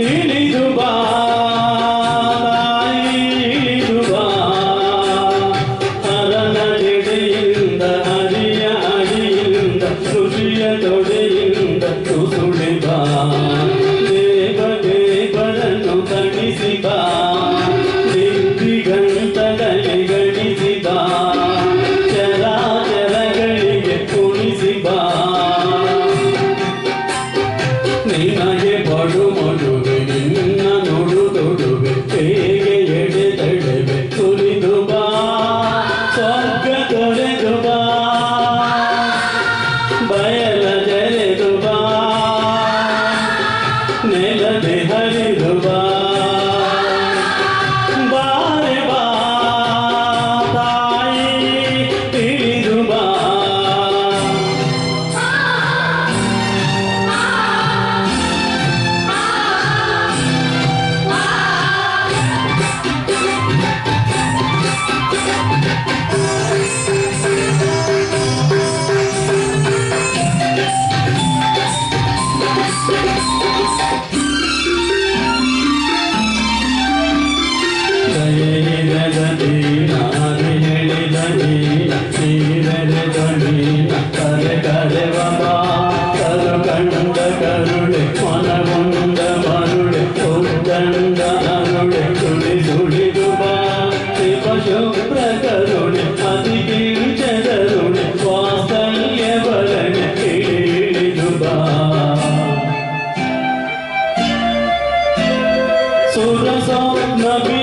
Tini. தேவமா கரு கண்ட கருளை மனமுண்ட மருளை கொண்டண்ட அருளை துளி துளிருமா சிவசுப்ர கருளை அதிகீழ் செதருளை வாசல்ய பலனை கிழிடுபா சுரசோ நபி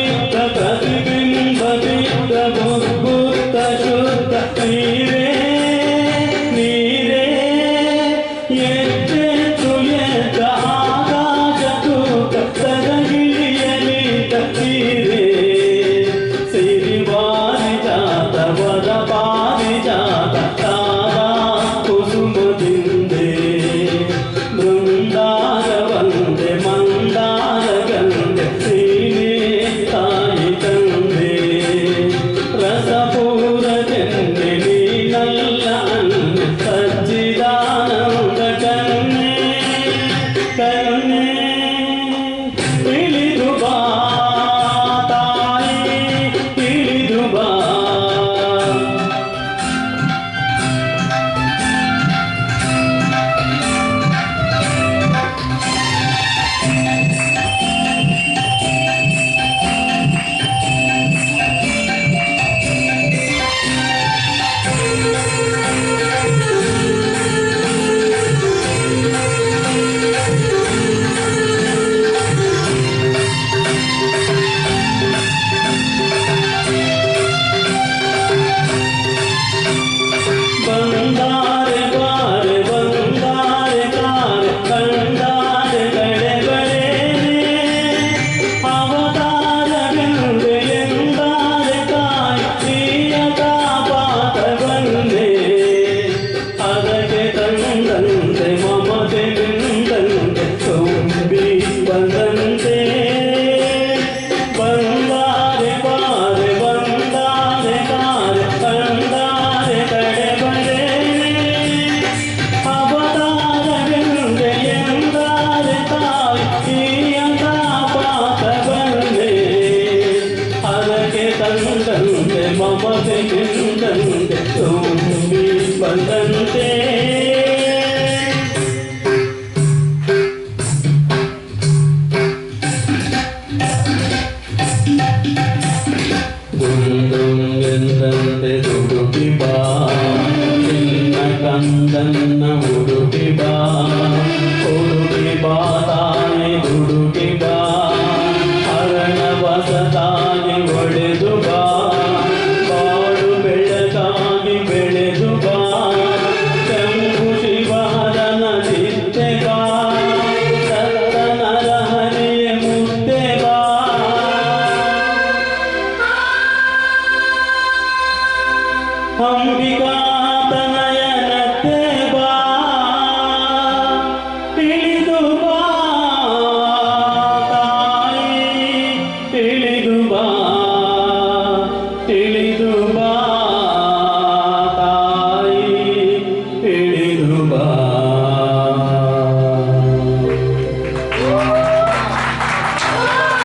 ಬಾ ನಿನ್ನ ಕಂದನ್ನ ಬಾ ಹುಡುಕಿ ಬಾ ಬಾ ಹರಣ ಬಸ ಒಡೆದು 그 밤.